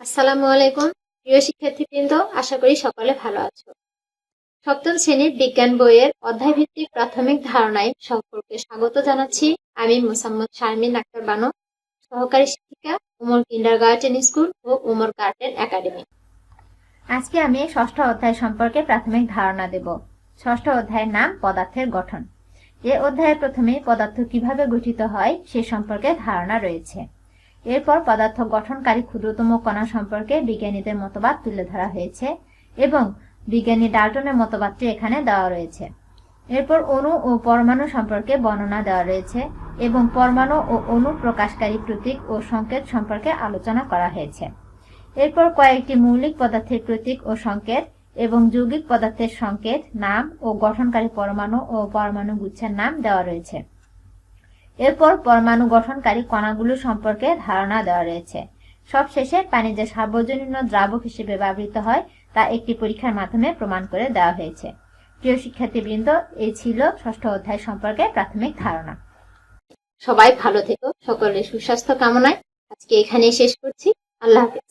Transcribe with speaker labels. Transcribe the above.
Speaker 1: আসসালামু আলাইকুম। প্রিয় শিক্ষার্থীবৃন্দ, আশা করি সকলে ভালো আছো। সপ্তম শ্রেণির বিজ্ঞান বইয়ের অধ্যায় ভিত্তিক প্রাথমিক ধারণায় সকলকে স্বাগত জানাচ্ছি। আমি মোসাম্মদ শারমিন আক্তার বানো, সহকারী শিক্ষিকা, উমর কিন্ডার গার্ডেন স্কুল ও উমর গার্ডেন একাডেমি। আজকে আমি ষষ্ঠ অধ্যায় সম্পর্কে প্রাথমিক ধারণা দেব। ষষ্ঠ অধ্যায়ের নাম পদার্থের গঠন। এ অধ্যায়ে প্রথমে পদার্থ কীভাবে গঠিত হয় সে সম্পর্কে ধারণা রয়েছে। এরপর পদার্থ গঠনকারী ক্ষুদ্রতম কণা সম্পর্কে বিজ্ঞানীদের মতবাদ তুলে ধরা হয়েছে এবং বিজ্ঞানী ডাল্টনের মতবাদটি এখানে দেওয়া রয়েছে। এরপর অণু ও পরমাণু সম্পর্কে বর্ণনা দেওয়া রয়েছে এবং পরমাণু ও অণু প্রকাশকারী প্রতীক ও সংকেত সম্পর্কে আলোচনা করা হয়েছে। এরপর কয়েকটি মৌলিক পদার্থের প্রতীক ও সংকেত এবং যৌগিক পদার্থের সংকেত, নাম ও গঠনকারী পরমাণু ও পরমাণু গুচ্ছের নাম দেওয়া রয়েছে। এরপর পরমাণু গঠনকারী কণাগুলো সম্পর্কে ধারণা দেওয়া রয়েছে। সবশেষে পানি যে সার্বজনীন দ্রাবক হিসেবে ব্যবহৃত হয়, তা একটি পরীক্ষার মাধ্যমে প্রমাণ করে দেওয়া হয়েছে। প্রিয় শিক্ষার্থীবৃন্দ, এই ছিল ষষ্ঠ অধ্যায় সম্পর্কে প্রাথমিক ধারণা। সবাই ভালো থেকো, সকলের সুস্বাস্থ্য কামনায়। আজকে এখানেই শেষ করছি। আল্লাহ হাফেজ।